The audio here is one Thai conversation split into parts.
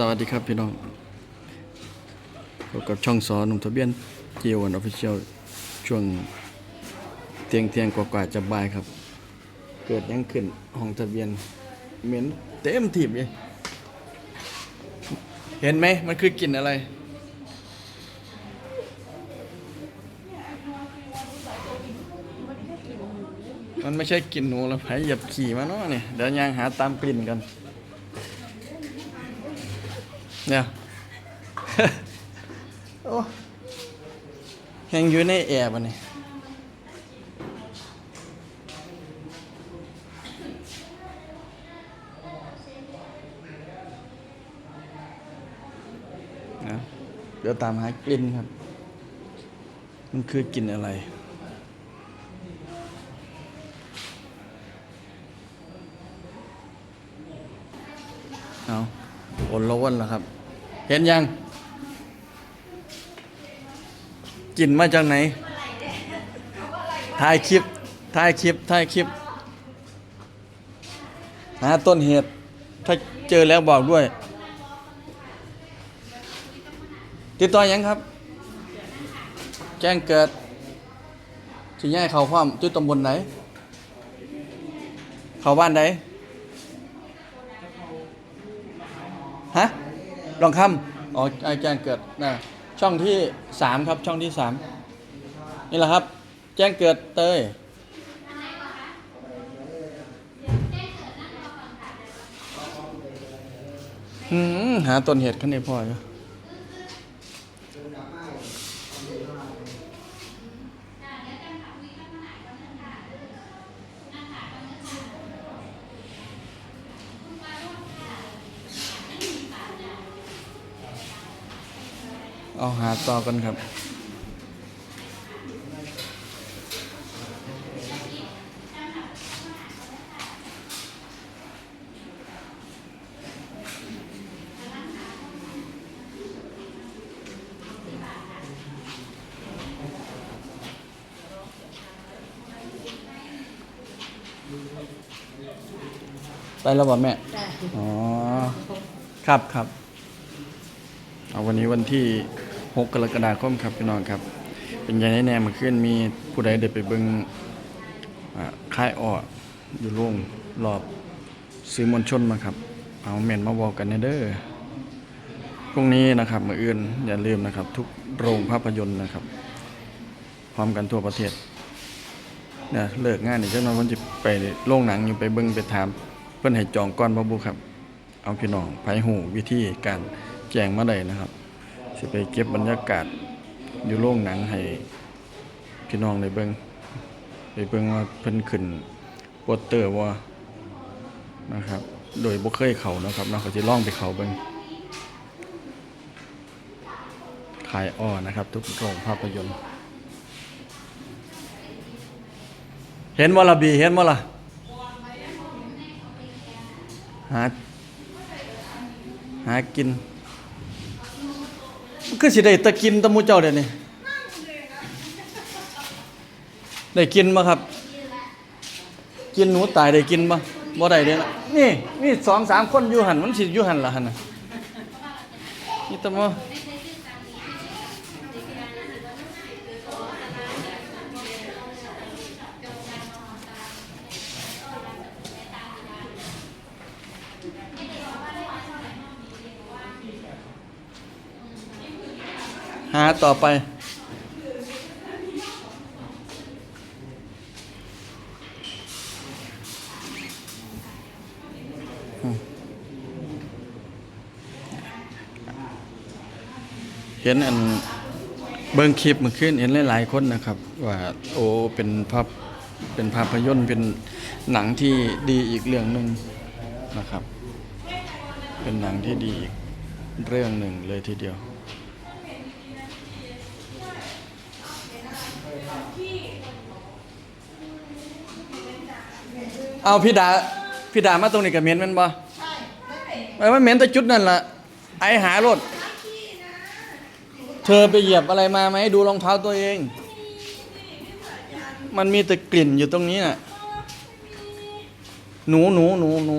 สวัสดีครับพี่น้องพบกับช่องสอนหนุ่มทะเบียนเจียวันออฟฟิเชียลช่วงเที่ยงเที่ยงกว่าๆจะบ่ายครับ เกิดยังขึ้นห้องทะเบียนเหม็นเต็มทีบเลยเห็นไหมมันคือกลิ่นอะไร มันไม่ใช่กลิ่นหนูแล้วไผเหยียบขี่มาเนาะเนี่ยเดี๋ยวยางหาตามกลิ่นกัน เนี่ยโอ้แหงอยู่ในแอร์ป่ะนี่นะเดี๋ยวตามหากลิ่นครับ มันคือกลิ่นอะไรเอาโอนละวนแล้วครับ เห็นยังกลิ่นมาจากไหนถ่ายคลิปถ่ายคลิปถ่ายคลิป หาต้นเหตุ ถ้าเจอแล้วบอกด้วย ติดต่อยังครับ แจ้งเกิดสิย้ายเขาพร้อมจุดตำบลไหน เขาบ้านไหนฮะ ลองคำอ๋อไอาแจ้งเกิดนะช่องที่สามครับช่องที่สามนี่แหละครับ แจ้งเกิดเตยหืมหาต้นเหตุขั้นในพ่ออยู่ เอาหาต่อกันครับไปแล้วบ่แม่จ้ะอ๋อ ครับครับ เอาวันนี้วันที่ 6กรกฎาคมครับพี่น้องครับ เป็นยังไงแน่มาขึ้นมีผู้ใดได้ไปเบิ่งค่ายอ้ออยู่โรงรอบซื้อมวลชนมาครับ เอาแม่นมาบอกกันเด้อพรุ่งนี้นะครับมืออื่นอย่าลืมนะครับ ทุกโรงภาพยนตร์นะครับ พร้อมกันทั่วประเทศเนี่ยเลิกงานนี่จังน้อยเพิ่นสิไปโรงหนังอยู่ไปเบิ่งไปถาม เพิ่อนให้จองก่อนบ่บุครับ เอาพี่น้องไผหูวิธีการแจ้งมาได้นะครับ สิไปเก็บบรรยากาศอยู่โรงหนังให้พี่น้องได้เบิ่งได้เบิ่งว่าเพิ่นขึ้นโปสเตอร์ว่านะครับ โดยบ่เคยเขานะครับเนาะก็สิลองไปเขาเบิ่งขายอ้อนะครับ ทุกโรงภาพยนตร์ เห็นบ่ล่ะบีเห็นบ่ล่ะหาหากิน คือสิได้ตะกินตะมูเจ้าเดี๋ยวนี้ได้กินมาครับ กินหนูตายได้กินมาบ่ได้เด้นะนี่นี่สองสามคนอยู่หันมันสิอยู่หันล่ะหันน่ะนี่ตะมอ หาต่อไป เห็นอันเบิ่งคลิปมื่อคืนเห็นหลายๆคนนะครับ ว่าโอ้เป็นภาพเป็นภาพยนตร์เป็นหนังที่ดีอีกเรื่องหนึ่งนะครับ เป็นหนังที่ดีอีกเรื่องหนึ่งเลยทีเดียว เอาพี่ดาพี่ดามาตรงนี้กับเมนแมันบ่ไอ้มันเหม็นแต่จุดนั่นล่ะ ไอหารถเธอไปเหยียบอะไรมาไหมดูรองเท้าตัวเอง มันมีแต่กลิ่นอยู่ตรงนี้น่ะ หนูหนูหนูหนู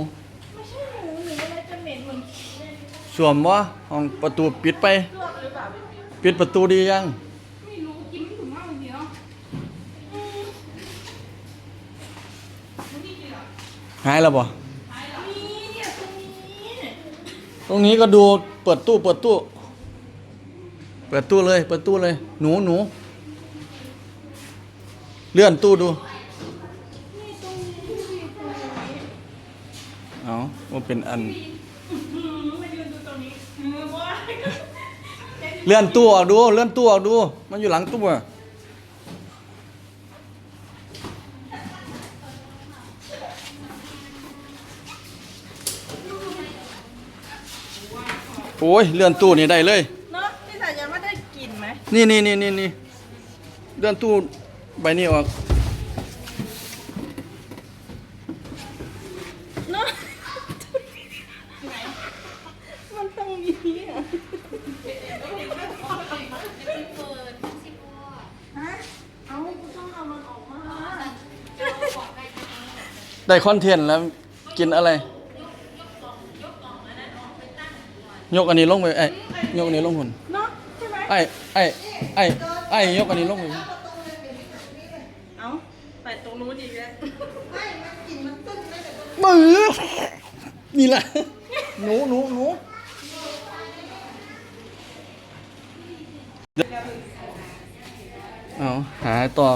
ไม่ใช่หนูหนูอะไรจะเหม็นเหมือนโชสวมบ่ห้องประตูปิดไปรวบหรือเปล่า ปิดประตูดียัง ไม่รู้กินไม่ถึงมากเลยเนาะนี่กินเหรอ หายแล้วบ่นี่เนี่ยตรงนี้ตรงนี้ก็ดูเปิดตู้เปิดตู้ เปิดตู้เลยเปิดตู้เลย หนูหนูเลื่อนตู้ดู นี่ตรงนี้ตรงนี้เอาว่าเป็นอัน อืมมายืนดูตรงนี้มือว่าเลื่อนตู้ออกดู เลื่อนตู้ออกดู มันอยู่หลังตู้อะ โอ้ยเลื่อนตู้นี่ได้เลย เนาะพี่สายยังไม่ได้กินไหมนี่นี่นี่นี่นี่เลื่อนตู้ใบนี้ออก เนาะมันต้องมีอะฮะเอากูต้องเอามันออกมา ได้คอนเทนต์แล้วกินอะไร ยกอันนี้ลงไปไอ้ยยกอันนี้ลงหุ่นเนาะใช่ไหมไอ้ไอ้ไอ้ไอ้ยกอันนี้ลงไปเอาไปตรงนู้นอีกแล้วมือนี่แหละหนูหนูหนูเอาหาต่อ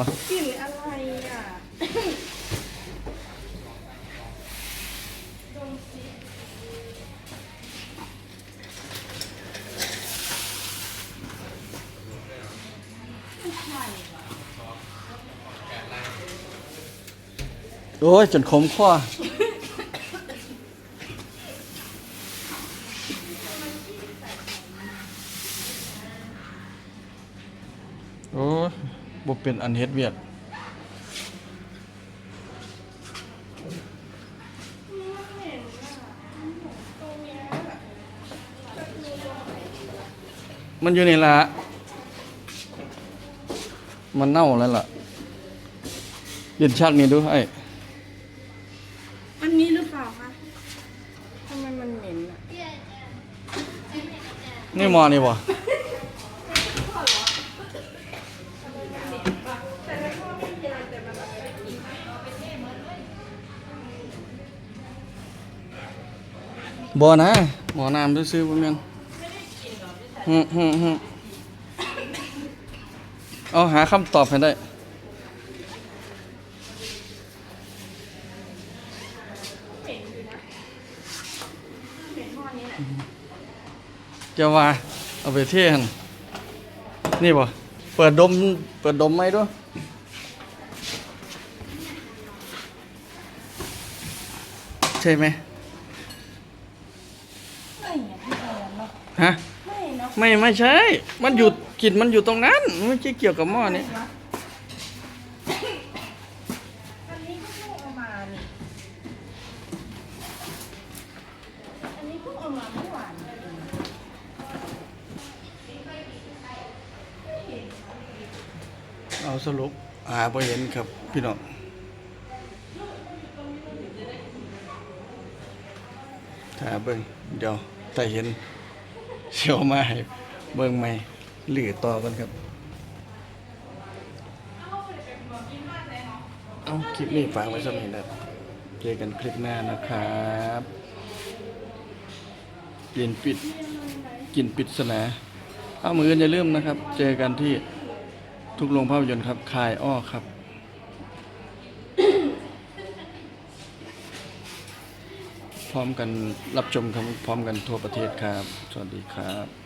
โอ้ยจนขมข้อโอ้ยบ่เป็นอันเฮ็ดเวียดมันอยู่นี่ละมันเน่าแล้วล่ะเย็นชักนี่ดูไอ้ มันมีหรือเปล่าคะทำไมมันเหม็นอะ นี่มอนี่บ่บ่นะหมอน้ำซื้อๆบ่แม่นฮึฮึฮึเอาหาคำตอบให้ได้ เหม็นอยู่นะเหม็นหม้อนี้แหละ จะว่าเอาไปเทหันนี่บ่เปิดดม เปิดดมไหมด้วยใช่ไหมไม่เนี่ยพี่แอนเนาะฮะไม่เนาะไม่ไม่ใช่ มันอยู่กลิ่นมันอยู่ตรงนั้นไม่ใช่เกี่ยวกับหม้อนี้อันนี้ก็เพิ่งเอามานี่ สรุปหาบ่เห็นครับ พี่น้องถ้าเบิ่งเดี๋ยวถ้าเห็นเชียวมาให้เบิ่งใหม่หรือต่อกันครับ เอาคลิปนี้ฝากไว้สักนิดนะเจอกันคลิปหน้านะครับเปลี่นปิดกินปริศนาเอามืออนอย่าลืมนะครับ เจอกันที่ ทุกโรงภาพยนตร์ครับ คายอ้อครับ พร้อมกันรับชมครับ พร้อมกันทั่วประเทศครับ สวัสดีครับ